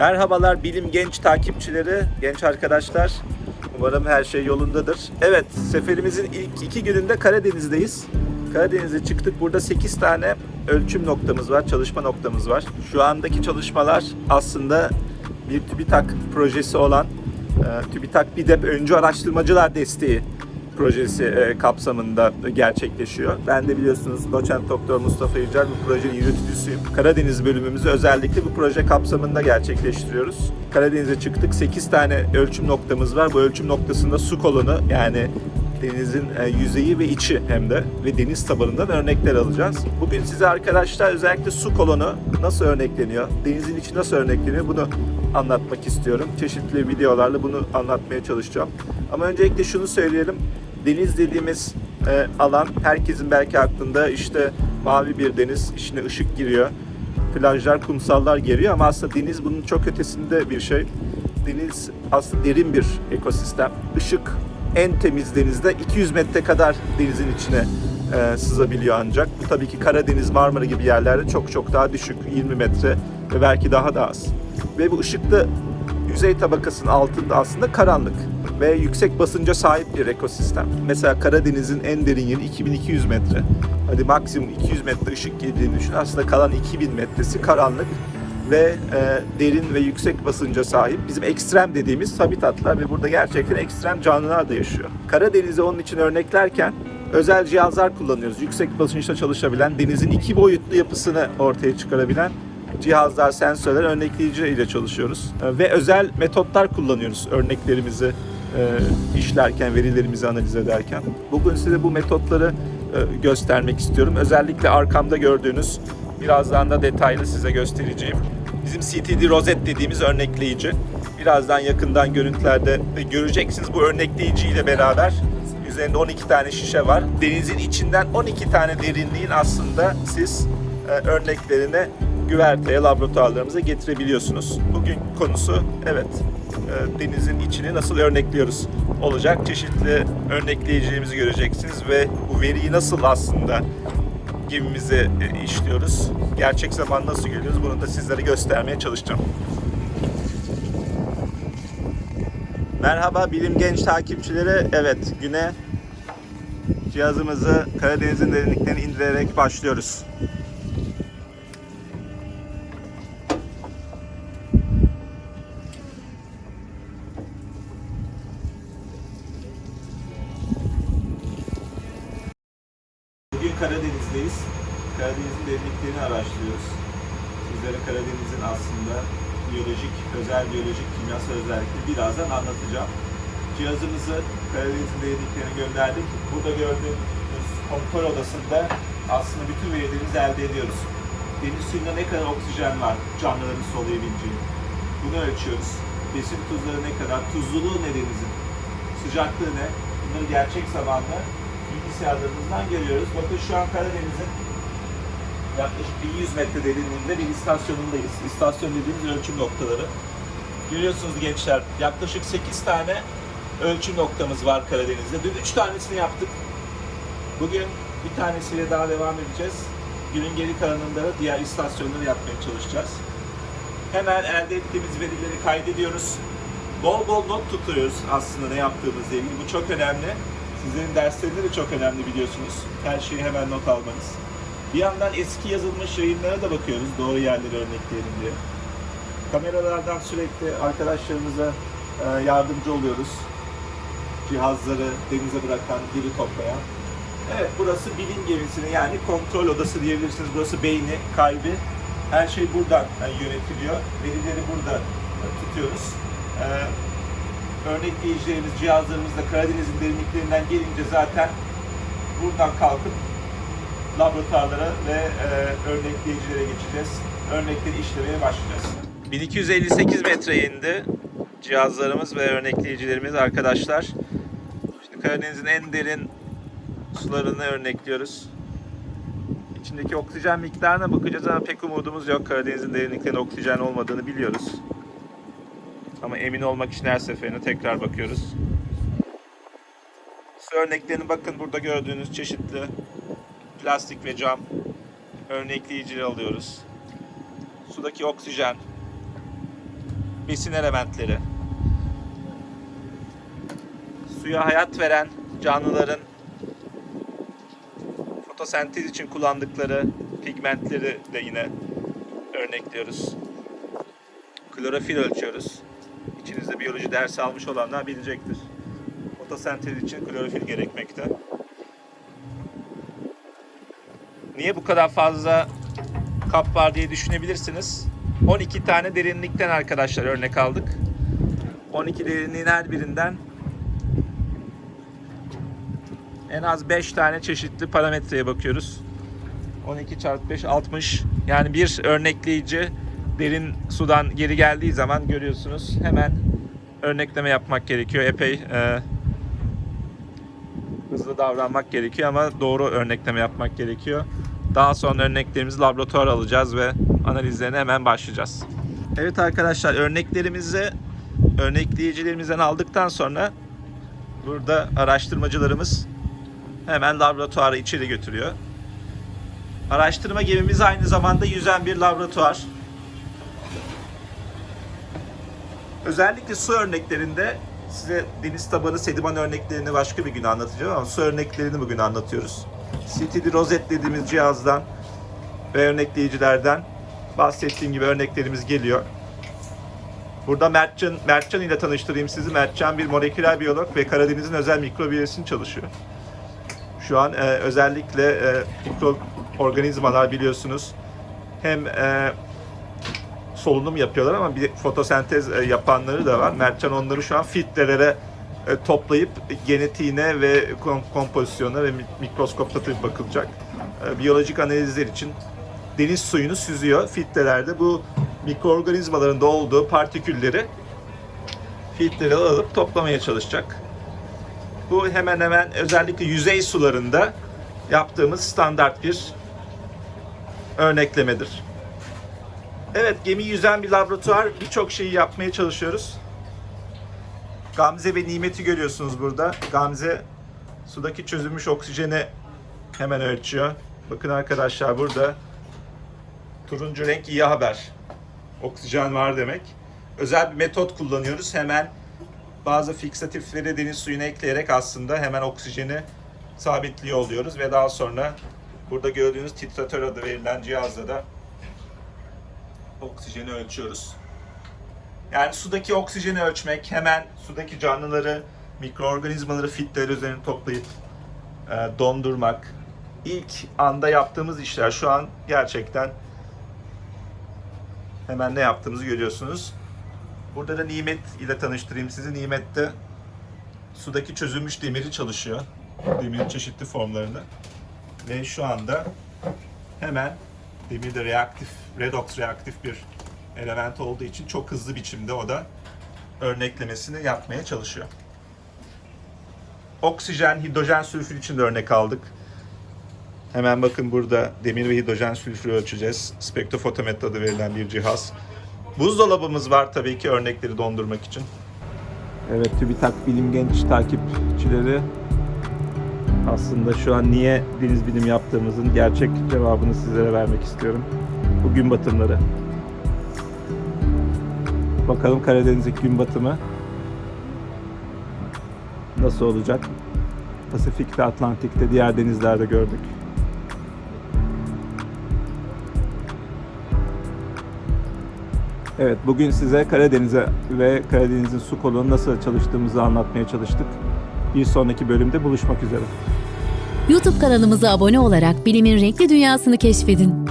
Merhabalar bilim genç takipçileri, genç arkadaşlar. Umarım her şey yolundadır. Evet, seferimizin ilk iki gününde Karadeniz'deyiz. Karadeniz'e çıktık. Burada 8 tane ölçüm noktamız var, çalışma noktamız var. Şu andaki çalışmalar aslında bir TÜBİTAK projesi olan e, TÜBİTAK BİDEP Öncü Araştırmacılar Desteği projesi e, kapsamında gerçekleşiyor. Ben de biliyorsunuz doçent doktor Mustafa Yücel bu projenin yürütücüsüyüm. Karadeniz bölümümüzü özellikle bu proje kapsamında gerçekleştiriyoruz. Karadeniz'e çıktık. 8 tane ölçüm noktamız var. Bu ölçüm noktasında su kolonu yani denizin e, yüzeyi ve içi hem de ve deniz tabanından örnekler alacağız. Bugün size arkadaşlar özellikle su kolonu nasıl örnekleniyor, denizin içi nasıl örnekleniyor bunu anlatmak istiyorum. Çeşitli videolarla bunu anlatmaya çalışacağım. Ama öncelikle şunu söyleyelim. Deniz dediğimiz e, alan herkesin belki aklında işte mavi bir deniz, içine ışık giriyor. Plajlar, kumsallar geliyor ama aslında deniz bunun çok ötesinde bir şey. Deniz aslında derin bir ekosistem. Işık en temiz denizde 200 metre kadar denizin içine e, sızabiliyor ancak. Bu tabii ki Karadeniz, Marmara gibi yerlerde çok çok daha düşük. 20 metre ve belki daha da az. Ve bu ışıklı yüzey tabakasının altında aslında karanlık ve yüksek basınca sahip bir ekosistem. Mesela Karadeniz'in en derin yeri 2200 metre. Hadi maksimum 200 metre ışık girdiğini düşün. Aslında kalan 2000 metresi karanlık ve e, derin ve yüksek basınca sahip bizim ekstrem dediğimiz habitatlar ve burada gerçekten ekstrem canlılar da yaşıyor. Karadeniz'i onun için örneklerken özel cihazlar kullanıyoruz. Yüksek basınçta çalışabilen, denizin iki boyutlu yapısını ortaya çıkarabilen cihazlar, sensörler, örnekleyici ile çalışıyoruz. E, Ve özel metotlar kullanıyoruz örneklerimizi e, işlerken, verilerimizi analiz ederken. Bugün size bu metotları e, göstermek istiyorum. Özellikle arkamda gördüğünüz, birazdan da detaylı size göstereceğim. Bizim CTD rozet dediğimiz örnekleyici. Birazdan yakından görüntülerde göreceksiniz bu örnekleyici ile beraber üzerinde 12 tane şişe var. Denizin içinden 12 tane derinliğin aslında siz e, örneklerini güverteye, laboratuvarlarımıza getirebiliyorsunuz. Bugün konusu evet denizin içini nasıl örnekliyoruz olacak. Çeşitli örnekleyicilerimizi göreceksiniz ve bu veriyi nasıl aslında gemimize e, işliyoruz. Gerçek zaman nasıl görüyoruz bunu da sizlere göstermeye çalışacağım. Merhaba bilim genç takipçileri. Evet güne cihazımızı Karadeniz'in derinliklerine indirerek başlıyoruz. Karadeniz'deyiz. Karadeniz'in derinliklerini araştırıyoruz. Sizlere Karadeniz'in aslında biyolojik, özel biyolojik, kimyasal özellikleri birazdan anlatacağım. Cihazımızı Karadeniz'in derinliklerine gönderdik. Burada gördüğünüz kontrol odasında aslında bütün verilerimizi elde ediyoruz. Deniz suyunda ne kadar oksijen var canlıların soluyabileceği. Bunu ölçüyoruz. Besin tuzları ne kadar, tuzluluğu ne denizin, sıcaklığı ne, bunları gerçek zamanlı bilgisayarlarımızdan görüyoruz. Bakın şu an Karadeniz'in yaklaşık 1100 metre derinliğinde bir istasyonundayız. İstasyon dediğimiz ölçüm noktaları. Görüyorsunuz gençler yaklaşık 8 tane ölçüm noktamız var Karadeniz'de. Dün 3 tanesini yaptık. Bugün bir tanesiyle daha devam edeceğiz. Günün geri kalanında da diğer istasyonları yapmaya çalışacağız. Hemen elde ettiğimiz verileri kaydediyoruz. Bol bol not tutuyoruz aslında ne yaptığımızla ilgili. Bu çok önemli. Sizlerin derslerinde de çok önemli biliyorsunuz. Her şeyi hemen not almanız. Bir yandan eski yazılmış yayınlara da bakıyoruz doğru yerleri örnekleyelim diye. Kameralardan sürekli arkadaşlarımıza e, yardımcı oluyoruz. Cihazları denize bırakan, geri toplayan. Evet burası bilim gemisinin yani kontrol odası diyebilirsiniz. Burası beyni, kalbi. Her şey buradan e, yönetiliyor. Verileri burada e, tutuyoruz. Örnekleyicilerimiz, cihazlarımız da Karadeniz'in derinliklerinden gelince zaten buradan kalkıp laboratuvarlara ve e, örnekleyicilere geçeceğiz. Örnekleri işlemeye başlayacağız. 1258 metre indi cihazlarımız ve örnekleyicilerimiz arkadaşlar. Şimdi Karadeniz'in en derin sularını örnekliyoruz. İçindeki oksijen miktarına bakacağız ama pek umudumuz yok. Karadeniz'in derinliklerinde oksijen olmadığını biliyoruz. Ama emin olmak için her seferinde tekrar bakıyoruz. Su örneklerini bakın burada gördüğünüz çeşitli plastik ve cam örnekleyicileri alıyoruz. Sudaki oksijen, besin elementleri. Suya hayat veren canlıların fotosentez için kullandıkları pigmentleri de yine örnekliyoruz. Klorofil ölçüyoruz. İçinizde biyoloji dersi almış olanlar bilecektir. Fotosentez için klorofil gerekmekte. Niye bu kadar fazla kap var diye düşünebilirsiniz. 12 tane derinlikten arkadaşlar örnek aldık. 12 derinliğin her birinden en az 5 tane çeşitli parametreye bakıyoruz. 12 çarpı 5 60. Yani bir örnekleyici derin sudan geri geldiği zaman görüyorsunuz hemen örnekleme yapmak gerekiyor. Epey e, hızlı davranmak gerekiyor ama doğru örnekleme yapmak gerekiyor. Daha sonra örneklerimizi laboratuvara alacağız ve analizlerine hemen başlayacağız. Evet arkadaşlar örneklerimizi örnekleyicilerimizden aldıktan sonra burada araştırmacılarımız hemen laboratuvara içeri götürüyor. Araştırma gemimiz aynı zamanda yüzen bir laboratuvar. Özellikle su örneklerinde size deniz tabanı sediman örneklerini başka bir gün anlatacağım ama su örneklerini bugün anlatıyoruz. CTD rozet dediğimiz cihazdan ve örnekleyicilerden bahsettiğim gibi örneklerimiz geliyor. Burada Mertcan, Mertcan ile tanıştırayım sizi. Mertcan bir moleküler biyolog ve Karadeniz'in özel mikrobiyolojisini çalışıyor. Şu an e, özellikle e, mikroorganizmalar biliyorsunuz hem e, solunum yapıyorlar ama bir fotosentez e, yapanları da var. Mertcan onları şu an filtrelere e, toplayıp genetiğine ve kom- kompozisyonuna ve mi- mikroskopta tabii bakılacak. E, biyolojik analizler için deniz suyunu süzüyor. Filtrelerde bu mikroorganizmaların da olduğu partikülleri filtrelere alıp toplamaya çalışacak. Bu hemen hemen özellikle yüzey sularında yaptığımız standart bir örneklemedir. Evet, gemi yüzen bir laboratuvar. Birçok şeyi yapmaya çalışıyoruz. Gamze ve Nimet'i görüyorsunuz burada. Gamze sudaki çözülmüş oksijeni hemen ölçüyor. Bakın arkadaşlar burada turuncu renk iyi haber. Oksijen var demek. Özel bir metot kullanıyoruz. Hemen bazı fiksatifleri deniz suyuna ekleyerek aslında hemen oksijeni sabitliyor oluyoruz ve daha sonra burada gördüğünüz titratör adı verilen cihazla da oksijeni ölçüyoruz. Yani sudaki oksijeni ölçmek, hemen sudaki canlıları, mikroorganizmaları filtreler üzerine toplayıp e, dondurmak. ilk anda yaptığımız işler şu an gerçekten hemen ne yaptığımızı görüyorsunuz. Burada da Nimet ile tanıştırayım sizi. Nimet de sudaki çözülmüş demiri çalışıyor. Demirin çeşitli formlarını. Ve şu anda hemen demir de reaktif, redox reaktif bir element olduğu için çok hızlı biçimde o da örneklemesini yapmaya çalışıyor. Oksijen, hidrojen, sülfür için de örnek aldık. Hemen bakın burada demir ve hidrojen sülfürü ölçeceğiz. Spektrofotometre adı verilen bir cihaz. Buzdolabımız var tabii ki örnekleri dondurmak için. Evet TÜBİTAK Bilim Genç takipçileri aslında şu an niye deniz bilim yaptığımızın gerçek cevabını sizlere vermek istiyorum. Bu gün batımları. Bakalım Karadeniz'deki gün batımı nasıl olacak? Pasifik'te, Atlantik'te, diğer denizlerde gördük. Evet, bugün size Karadeniz'e ve Karadeniz'in su kolunun nasıl çalıştığımızı anlatmaya çalıştık. Bir sonraki bölümde buluşmak üzere. YouTube kanalımıza abone olarak bilimin renkli dünyasını keşfedin.